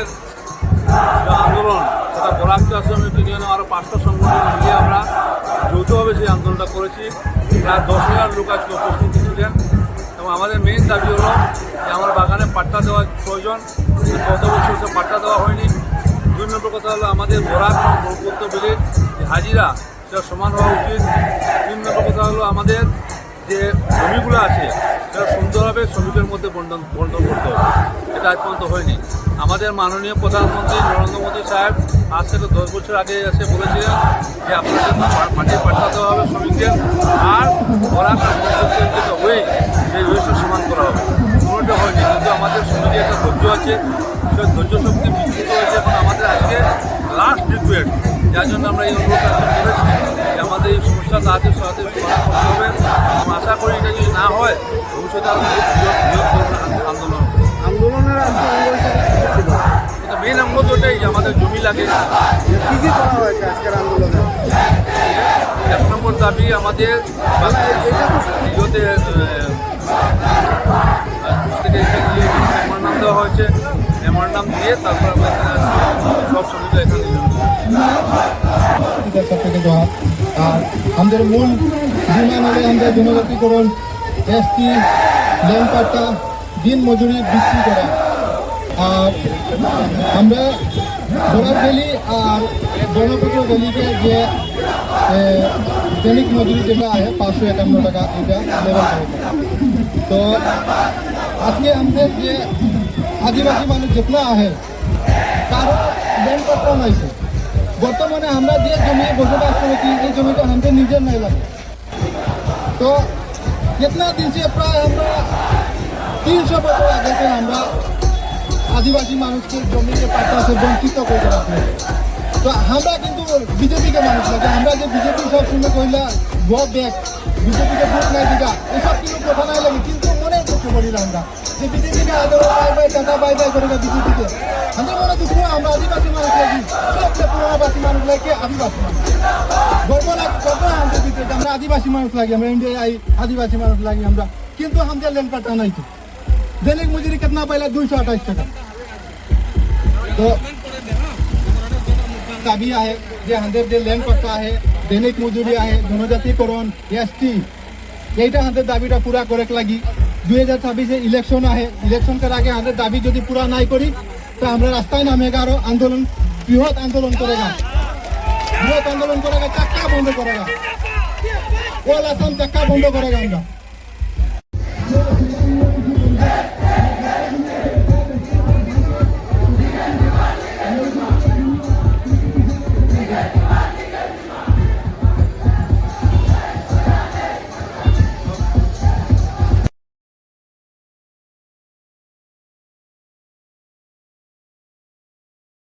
সংগঠনের আন্দোলন। সেটা বরাক্ত আশ্রম ইউনিয়নে আরও পাঁচটা সংগঠন মিলিয়ে আমরা যৌথভাবে সেই আন্দোলনটা করেছি। প্রায় দশ হাজার লোক আজকে উপস্থিত ছিলেন। এবং আমাদের মেন দাবি হলো যে আমার বাগানে পাট্টা দেওয়ার প্রয়োজন। গত বছর সে পাট্টা দেওয়া হয়নি। দুই নম্বর কথা হলো আমাদের বরাক এবং ব্রহ্মপুত্র বিলের হাজিরা, সেটা সমান হওয়া উচিত। তিন নম্বর কথা হলো আমাদের যে জমিগুলো আছে সেটা সুন্দরভাবে শ্রমিকের মধ্যে বন্টন বন্টন করতে হবে। এটা আজ পর্যন্ত হয়নি। আমাদের মাননীয় প্রধানমন্ত্রী নরেন্দ্র মোদী সাহেব আজ থেকে দশ বছর আগে এসে বলেছিলেন যে আপনাদের মা- মাটির পাঠা দেওয়া হবে শ্রমিকদের আর ওরা যে ওয়ে সেই ওয়েসটা সমান করা হবে। কোনোটা হয়নি, কিন্তু আমাদের শ্রমিকের একটা ধৈর্য আছে। সেই ধৈর্য শক্তি বিস্তৃত হয়েছে এবং আমাদের আজকে লাস্ট রিকোয়েস্ট যার জন্য আমরা এই অনুরোধ করেছি যে আমাদের এই সমস্যা তাড়াতাড়ি সাথে সমাধান হবে আশা করি এটা যদি না হয় ভবিষ্যতে আরও আন্দোলন আন্দোলনের এটা মেন অঙ্গ তো এটাই যে আমাদের জমি লাগে। কি কি করা হয়েছে আজকের আন্দোলনে? এক নম্বর দাবি আমাদের থেকে মেমোরান্ডাম দেওয়া হয়েছে। মেমোরান্ডাম দিয়ে তারপর আমরা সব শ্রমিকরা দেওয়া। আর আমাদের মূল ডিমান্ড হলে আমাদের জনজাতিকরণ এসটি ল্যান্ড পাট্টা দিন মজুরি বৃদ্ধি করা। আর আমরা বরাক ভ্যালি আর ব্রহ্মপুত্র ভ্যালিতে যে দৈনিক মজুরি যেটা আছে, পাঁচশো একান্ন টাকা এটা লেভেল তো আজকে আমাদের যে আদিবাসী মানুষ যেতনা তারও ল্যান্ড পাট্টা নাইছে বর্তমানে আমরা যে জমিয়ে বসবাস করেছি এই জমিটা আমাদের নিজের নাই লাগে। তো যেতনা দিন সে প্রায় আমরা তিনশো বছর আগে আমরা আদিবাসী মানুষকে জমিকে পাতা আছে বঞ্চিত করে রাখব তো আমরা কিন্তু বিজেপিকে মানুষ লাগে আমরা যে বিজেপি সব শুনে কইলা গো ব্যাক বিজেপিকে ভোট নাই দিকা এসব কিন্তু কথা নাই লাগে, কিন্তু মনে করতে পারি না আমরা যে বিজেপিকে আদর বাই বাই টাকা বাই বাই করে বিজেপিকে আমাদের মনে দুঃখ আমরা আদিবাসী মানুষ লাগি সবচেয়ে পুরোনাবাসী মানুষ লাগে আদিবাসী মানুষ গর্ব লাগ গর্ব আমাদের ভিতরে যে আমরা আদিবাসী মানুষ লাগি আমরা ইন্ডিয়ায় আদিবাসী মানুষ লাগি আমরা কিন্তু আমাদের লেন পাট্টা নাই তো दैनिक मजूरी कितना पहले दो सौ अट्ठाईस टका तो दाबी आहे जे हांदेर जे लँड पट्टा आहे दैनिक मजुरी आहे জনজাতিকরণ এস টি এইটা হাতে দাবিটা পুরা করে লাগি দুই হাজার ছাব্বিশে ইলেকশন আহে। ইলেকশন করার আগে আমাদের দাবি যদি পুরা নাই করি, তো আমরা রাস্তায় নামেগা আরও আন্দোলন, বৃহৎ আন্দোলন করেগা বৃহৎ আন্দোলন করেগা চাক্কা বন্ধ করেগা ওল আসাম চাক্কা বন্ধ করেগা আমরা।